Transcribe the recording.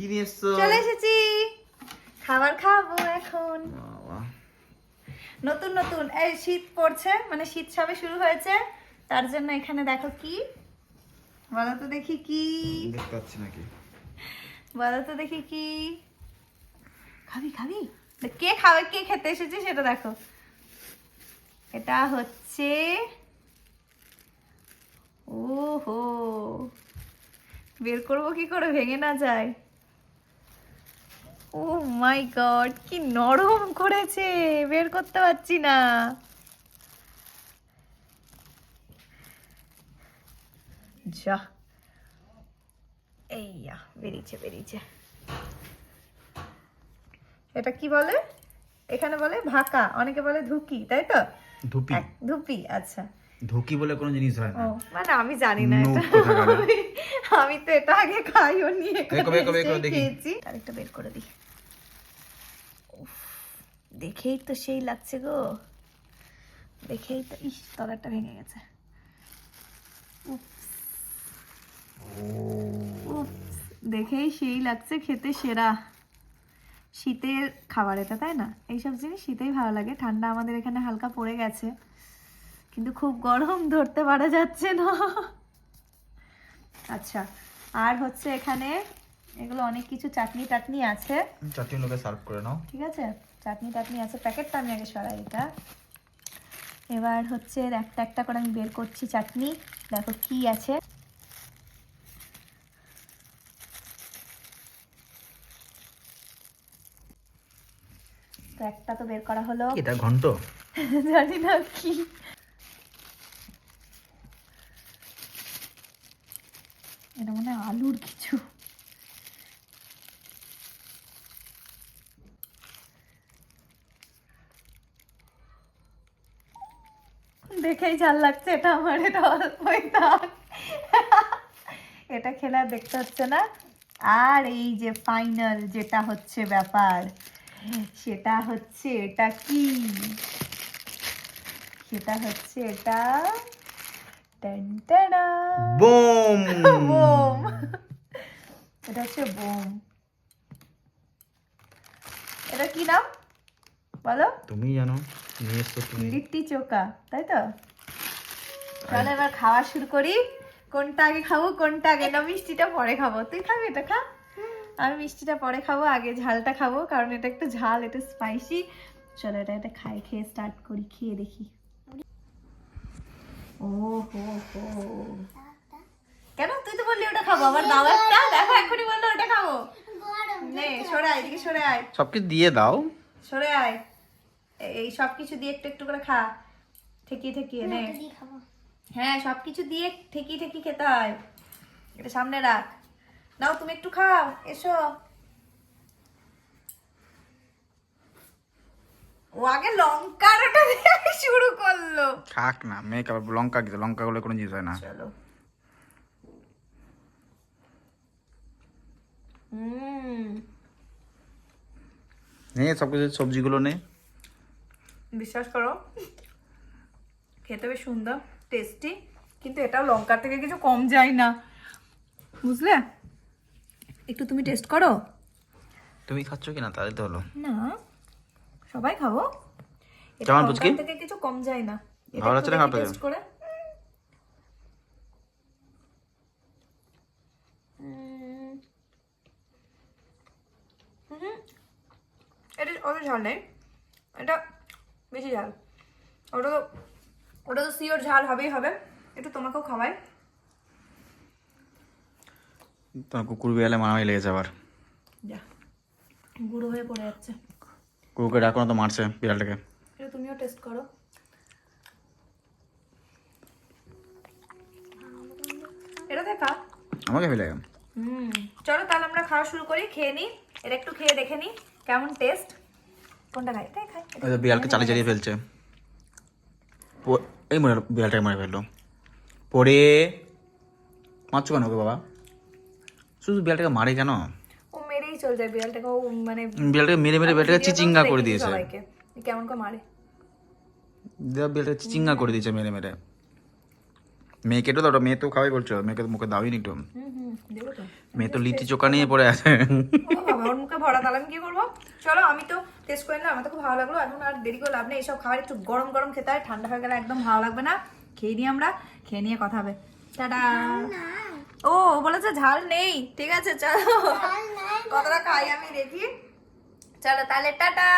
কি নিয়ে এসছো চলে এসেছি। খাবার খাব এখন। নতুন নতুন। এই শীত পড়ছে মানে শীত সবে শুরু হয়েছে। তার জন্য এখানে দেখো কি? বলো তো দেখি কি? দেখতে পাচ্ছি নাকি? বলো তো দেখি কি? খাবি খাবি? কে খাবে কে খেতে এসেছে সেটা দেখো। এটা হচ্ছে ওহো। বের করব কি করে? ভেঙে না যায়। ও মাই গড কি নরম করেছে বের করতে পারছি না। যা। এই যা, বেরিয়েছে বেরিয়েছে। এটা কি বলে? এখানে বলে ভাকা অনেকে বলে ধুকি তাই তো? ধুপি। ধুপি আচ্ছা। ধুকি বলে কোনো জিনিস হয় না। মানে আমি জানি না এটা। আমি- তো এটা আগে খাইও নিয়ে। খেয়েছি। আরেকটা বের করে দিই। দেখেই তো সেই লাগছে গো। দেখেই তো ইস তলারটা ভেঙে গেছে। দেখেই সেই লাগছে খেতে সেরা। শীতের খাবার এটা, তাই না? এইসব জিনিস শীতেই ভালো লাগে। ঠান্ডা আমাদের এখানে হালকা পড়ে গেছে। কিন্তু খুব গরম, ধরতে পারা যাচ্ছে না। আচ্ছা আর হচ্ছে এখানে এগুলো অনেক কিছু চাটনি টাটনি আছে। চারটি লোকে সার্ভ করে নাও। ঠিক আছে? চাটনি টাটনি আছে প্যাকেটটা আমি আগে সরাই এটা। এবার হচ্ছে একটা একটা করে আমি বের করছি চাটনি। দেখো কি আছে। তো একটা তো বের করা হলো। এটা ঘন্ট? জানি না কি। এটা মনে হয় আলুর কিছু। দেখেই ঝাল লাগছে এটা আমার এটা অল্পই থাক এটা খেলে আর দেখতে হচ্ছে না। আর এই যে ফাইনাল যেটা হচ্ছে ব্যাপার সেটা হচ্ছে এটা কি? সেটা হচ্ছে এটা বোম! বোম। এটা হচ্ছে বোম। এটা কি নাম? বলো তুমি জানো নিয়ে এসছো তুমি লিট্টি চোকা তাই তো? তাহলে এবার খাওয়া শুরু করি। কোনটা আগে খাব কোনটা আগে? না মিষ্টিটা পরে খাব। তুই খাবি এটা খা। আমি মিষ্টিটা পরে খাব আগে ঝালটা খাব কারণ এটা একটু ঝাল এটা স্পাইসি চলো এটা এটা খাই খেয়ে স্টার্ট করি খেয়ে দেখি। ও হো। হো কেন? তুই তো বললি ওটা খাব আবার দাও একটা। দেখো এখনই বলল ওটা খাব। নে সরে আয় এদিকে সরে আয়। সবকিছু দিয়ে দাও। সরে আয়। এই সব কিছু দিয়ে একটু একটু করে খা। ঠেকিয়ে ঠেকিয়ে নে। হ্যাঁ সব কিছু দিয়ে ঠেকিয়ে ঠেকিয়ে খেতে হয়। এটা সামনে রাখ। নাও তুমি একটু খাও। এসো। ও আগে লঙ্কার ওটা দিয়ে শুরু করল। খাক না মেয়ে আবার লঙ্কা দিতে লঙ্কা গুলো কোনো জিনিস হয় না। চলো। হুম। নে সবকিছু সবজিগুলো নে। বিশ্বাস করো। খেতে বেশ সুন্দর টেস্টি কিন্তু এটাও লঙ্কার থেকে কিছু কম যায় না। বুঝলে? একটু তুমি টেস্ট করো। তুমি খাচ্ছ কি না তাহলে তো হলো। না সবাই খাব এটা কেমন লঙ্কার থেকে কিছু কম যায় না। ভালো লাগছে না খারাপ taste করে। এটা অত ঝাল নেই। এটা বেশি ঝাল। ওটা তো ওটা তো শিওর ঝাল হবেই হবে। একটু তোমাকেও খাওয়াই। তোমার কুকুর বিড়ালে মারামারি লেগেছে আবার। যা গুঁড়ো হয়ে পড়ে যাচ্ছে। কুকুরকে ডাকো তো মারছে বিড়ালটাকে। এটা তুমিও টেস্ট করো। এটা দেখা। আমাকে ফেলে হুম চলো তাহলে আমরা খাওয়া শুরু করি খেয়ে নিই। এটা একটু খেয়ে দেখে নিই কেমন টেস্ট কোনটা খাই? এটাই খাই। এটা- ওই যে বিড়ালকে চালিয়ে চালিয়ে ফেলছে। এই মনে হলো বিড়ালটাকে মারে ফেলল। পরে মারছো কেন ওকে বাবা? শুধু বিড়ালটাকে মারে কেন? ও মেরেই চল যায় বিড়ালটাকে ও মানে বিড়ালটাকে মেরে মেরে বিড়ালটাকে চিচিঙ্গা করে দিয়েছে সবাইকে। কেমন করে মারে? বিড়ালটাকে চিচিঙ্গা করে দিয়েছে মেরে মেরে। মেয়েকে তো দাও মেয়ে তো খাওয়াই বলছো। মেয়েকে তো মুখে দাওই নি একটু। দেবো মেয়ে তো লিটি চোখা নিয়ে পড়ে আছে। মুখে ভরা তাহলে আমি কি করব? চলো আমি তো টেস্ট করে নিলাম আমার তো খুব ভালো লাগল। এখন আর দেরি করে লাভ নেই এইসব খাবার একটু গরম গরম খেতে হয় ঠান্ডা হয়ে গেলে একদম ভালো লাগবে না। খেয়ে নিই আমরা খেয়ে নিয়ে কথা হবে। টাটা। ও ও বলেছে ঝাল নেই ঠিক আছে চলো। কতটা খাই আমি দেখি। চলো তাহলে টাটা।